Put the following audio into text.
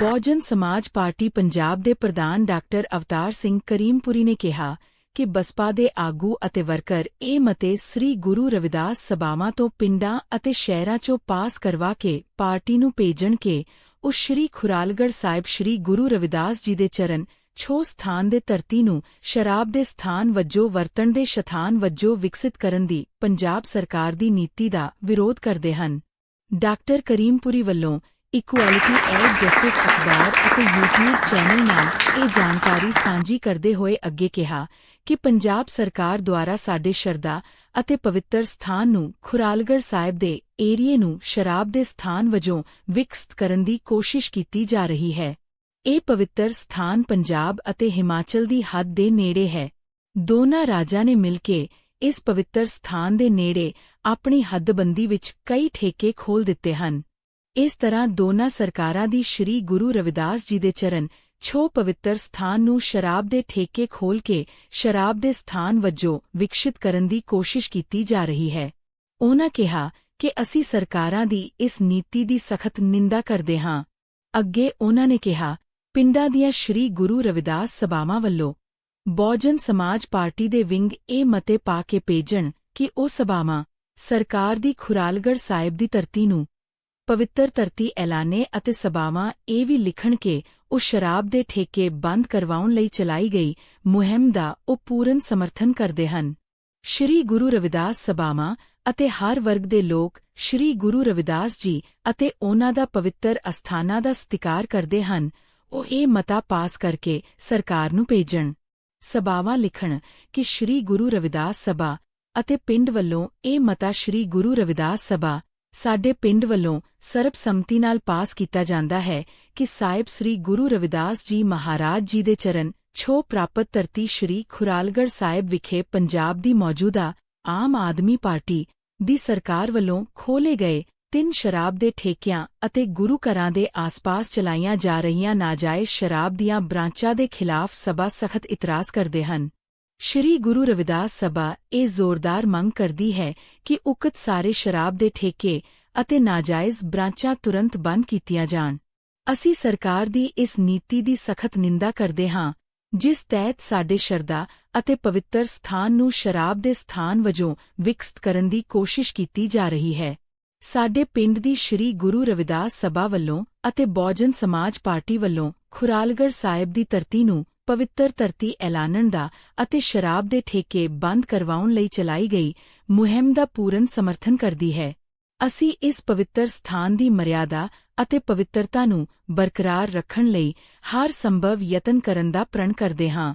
ਬਹੁਜਨ ਸਮਾਜ ਪਾਰਟੀ ਪੰਜਾਬ ਦੇ ਪ੍ਰਧਾਨ ਡਾਕਟਰ ਅਵਤਾਰ ਸਿੰਘ ਕਰੀਮਪੁਰੀ ਨੇ ਕਿਹਾ ਕਿ ਬਸਪਾ ਦੇ ਆਗੂ ਅਤੇ ਵਰਕਰ ਇਹ ਮਤੇ ਸ੍ਰੀ ਗੁਰੂ ਰਵਿਦਾਸ ਸਭਾਵਾਂ ਤੋਂ ਪਿੰਡਾਂ ਅਤੇ ਸ਼ਹਿਰਾਂ 'ਚੋਂ ਪਾਸ ਕਰਵਾ ਕੇ ਪਾਰਟੀ ਨੂੰ ਭੇਜਣ ਕੇ ਉਹ ਸ੍ਰੀ ਖੁਰਾਲਗੜ੍ਹ ਸਾਹਿਬ ਸ੍ਰੀ ਗੁਰੂ ਰਵਿਦਾਸ ਜੀ ਦੇ ਚਰਨ ਛੋ ਸਥਾਨ ਦੇ ਧਰਤੀ ਨੂੰ ਸ਼ਰਾਬ ਦੇ ਸਥਾਨ ਵਜੋਂ ਵਰਤਣ ਦੇ ਸ਼ਥਾਨ ਵਜੋਂ ਵਿਕਸਿਤ ਕਰਨ ਦੀ ਪੰਜਾਬ ਸਰਕਾਰ ਦੀ ਨੀਤੀ ਦਾ ਵਿਰੋਧ ਕਰਦੇ ਹਨ। ਡਾਕਟਰ ਕਰੀਮਪੁਰੀ ਵੱਲੋਂ ਇਕੁਐਲਿਟੀ ਐਡ ਜਸਟਿਸ ਅਖਬਾਰ ਅਤੇ YouTube ਚੈਨਲ ਨਾਲ ਇਹ ਜਾਣਕਾਰੀ ਸਾਂਝੀ ਕਰਦੇ ਹੋਏ ਅੱਗੇ ਕਿਹਾ ਕਿ ਪੰਜਾਬ ਸਰਕਾਰ ਦੁਆਰਾ ਸਾਡੇ ਸ਼ਰਧਾ ਅਤੇ ਪਵਿੱਤਰ ਸਥਾਨ ਨੂੰ ਖੁਰਾਲਗੜ੍ਹ ਸਾਹਿਬ ਦੇ ਏਰੀਏ ਨੂੰ ਸ਼ਰਾਬ ਦੇ ਸਥਾਨ ਵਜੋਂ ਵਿਕਸਿਤ ਕਰਨ ਦੀ ਕੋਸ਼ਿਸ਼ ਕੀਤੀ ਜਾ ਰਹੀ ਹੈ। ਇਹ ਪਵਿੱਤਰ ਸਥਾਨ ਪੰਜਾਬ ਅਤੇ ਹਿਮਾਚਲ ਦੀ ਹੱਦ ਦੇ ਨੇੜੇ ਹੈ। ਦੋਨਾਂ ਰਾਜਾਂ ਨੇ ਮਿਲ ਕੇ ਇਸ ਪਵਿੱਤਰ ਸਥਾਨ ਦੇ ਨੇੜੇ ਆਪਣੀ ਹੱਦਬੰਦੀ ਵਿੱਚ ਕਈ ਠੇਕੇ ਖੋਲ ਦਿੱਤੇ ਹਨ। ਇਸ ਤਰ੍ਹਾਂ ਦੋਨਾਂ ਸਰਕਾਰਾਂ ਦੀ ਸ੍ਰੀ ਗੁਰੂ ਰਵਿਦਾਸ ਜੀ ਦੇ ਚਰਨ ਛੋ ਪਵਿੱਤਰ ਸਥਾਨ ਨੂੰ ਸ਼ਰਾਬ ਦੇ ਠੇਕੇ ਖੋਲ ਕੇ ਸ਼ਰਾਬ ਦੇ ਸਥਾਨ ਵਜੋਂ ਵਿਕਸਿਤ ਕਰਨ ਦੀ ਕੋਸ਼ਿਸ਼ ਕੀਤੀ ਜਾ ਰਹੀ ਹੈ। ਉਨ੍ਹਾਂ ਕਿਹਾ ਕਿ ਅਸੀਂ ਸਰਕਾਰਾਂ ਦੀ ਇਸ ਨੀਤੀ ਦੀ ਸਖਤ ਨਿੰਦਾ ਕਰਦੇ ਹਾਂ। ਅੱਗੇ ਉਨ੍ਹਾਂ ਨੇ ਕਿਹਾ, ਪਿੰਡਾਂ ਦੀਆਂ ਸ੍ਰੀ ਗੁਰੂ ਰਵਿਦਾਸ ਸਭਾਵਾਂ ਵੱਲੋਂ ਬਹੁਜਨ ਸਮਾਜ ਪਾਰਟੀ ਦੇ ਵਿੰਗ ਇਹ ਮਤੇ ਪਾ ਕੇ ਭੇਜਣ ਕਿ ਉਹ ਸਭਾਵਾਂ ਸਰਕਾਰ ਦੀ ਖੁਰਾਲਗੜ੍ਹ ਸਾਹਿਬ ਦੀ ਧਰਤੀ ਨੂੰ ਪਵਿੱਤਰ ਧਰਤੀ ਐਲਾਨੇ ਅਤੇ ਸਭਾਵਾਂ ਇਹ ਵੀ ਲਿਖਣ ਕੇ ਉਹ ਸ਼ਰਾਬ ਦੇ ਠੇਕੇ ਬੰਦ ਕਰਵਾਉਣ ਲਈ ਚਲਾਈ ਗਈ ਮੁਹਿੰਮ ਦਾ ਉਹ ਪੂਰਨ ਸਮਰਥਨ ਕਰਦੇ ਹਨ। ਸ਼੍ਰੀ ਗੁਰੂ ਰਵਿਦਾਸ ਸਭਾਵਾਂ ਅਤੇ ਹਰ ਵਰਗ ਦੇ ਲੋਕ ਸ਼੍ਰੀ ਗੁਰੂ ਰਵਿਦਾਸ ਜੀ ਅਤੇ ਉਹਨਾਂ ਦਾ ਪਵਿੱਤਰ ਅਸਥਾਨਾਂ ਦਾ ਸਤਿਕਾਰ ਕਰਦੇ ਹਨ। ਉਹ ਇਹ ਮਤਾ ਪਾਸ ਕਰਕੇ ਸਰਕਾਰ ਨੂੰ ਭੇਜਣ। ਸਭਾਵਾਂ ਲਿਖਣ ਕਿ ਸ਼੍ਰੀ ਗੁਰੂ ਰਵਿਦਾਸ ਸਭਾ ਅਤੇ ਪਿੰਡ ਵੱਲੋਂ ਇਹ ਮਤਾ ਸ਼੍ਰੀ ਗੁਰੂ ਰਵਿਦਾਸ ਸਭਾ ਸਾਡੇ ਪਿੰਡ ਵੱਲੋਂ ਸਰਬਸੰਮਤੀ ਨਾਲ ਪਾਸ ਕੀਤਾ ਜਾਂਦਾ ਹੈ ਕਿ ਸਾਹਿਬ ਸ੍ਰੀ ਗੁਰੂ ਰਵਿਦਾਸ ਜੀ ਮਹਾਰਾਜ ਜੀ ਦੇ ਚਰਨ ਛੋ ਪ੍ਰਾਪਤ ਧਰਤੀ ਸ਼੍ਰੀ ਖੁਰਾਲਗੜ੍ਹ ਸਾਹਿਬ ਵਿਖੇ ਪੰਜਾਬ ਦੀ ਮੌਜੂਦਾ ਆਮ ਆਦਮੀ ਪਾਰਟੀ ਦੀ ਸਰਕਾਰ ਵੱਲੋਂ ਖੋਲੇ ਗਏ ਤਿੰਨ ਸ਼ਰਾਬ ਦੇ ਠੇਕਿਆਂ ਅਤੇ ਗੁਰੂ ਘਰਾਂ ਦੇ ਆਸ-ਪਾਸ ਚਲਾਈਆਂ ਜਾ ਰਹੀਆਂ ਨਾਜਾਇਜ਼ ਸ਼ਰਾਬ ਦੀਆਂ ਬ੍ਰਾਂਚਾਂ ਦੇ ਖਿਲਾਫ ਸਭਾ ਸਖਤ ਇਤਰਾਜ਼ ਕਰਦੇ ਹਨ। ਸ਼੍ਰੀ ਗੁਰੂ ਰਵਿਦਾਸ ਸਭਾ ਇਹ ਜ਼ੋਰਦਾਰ ਮੰਗ ਕਰਦੀ ਹੈ ਕਿ ਉਕਤ ਸਾਰੇ ਸ਼ਰਾਬ ਦੇ ਠੇਕੇ ਅਤੇ ਨਾਜਾਇਜ਼ ਬ੍ਰਾਂਚਾਂ ਤੁਰੰਤ ਬੰਦ ਕੀਤੀਆਂ ਜਾਣ। ਅਸੀਂ ਸਰਕਾਰ ਦੀ ਇਸ ਨੀਤੀ ਦੀ ਸਖਤ ਨਿੰਦਾ ਕਰਦੇ ਹਾਂ, ਜਿਸ ਤਹਿਤ ਸਾਡੇ ਸ਼ਰਧਾ ਅਤੇ ਪਵਿੱਤਰ ਸਥਾਨ ਨੂੰ ਸ਼ਰਾਬ ਦੇ ਸਥਾਨ ਵਜੋਂ ਵਿਕਸਤ ਕਰਨ ਦੀ ਕੋਸ਼ਿਸ਼ ਕੀਤੀ ਜਾ ਰਹੀ ਹੈ। ਸਾਡੇ ਪਿੰਡ ਦੀ ਸ਼੍ਰੀ ਗੁਰੂ ਰਵਿਦਾਸ ਸਭਾ ਵੱਲੋਂ ਅਤੇ ਬਹੁਜਨ ਸਮਾਜ ਪਾਰਟੀ ਵੱਲੋਂ ਖੁਰਾਲਗੜ੍ਹ ਸਾਹਿਬ ਦੀ ਧਰਤੀ ਨੂੰ ਪਵਿੱਤਰ ਧਰਤੀ ਐਲਾਨਣ ਦਾ ਅਤੇ ਸ਼ਰਾਬ ਦੇ ਠੇਕੇ ਬੰਦ ਕਰਵਾਉਣ ਲਈ ਚਲਾਈ ਗਈ ਮੁਹਿੰਮ ਦਾ ਪੂਰਨ ਸਮਰਥਨ ਕਰਦੀ ਹੈ। ਅਸੀਂ ਇਸ ਪਵਿੱਤਰ ਸਥਾਨ ਦੀ ਮਰਿਆਦਾ ਅਤੇ ਪਵਿੱਤਰਤਾ ਨੂੰ ਬਰਕਰਾਰ ਰੱਖਣ ਲਈ ਹਰ ਸੰਭਵ ਯਤਨ ਕਰਨ ਦਾ ਪ੍ਰਣ ਕਰਦੇ ਹਾਂ।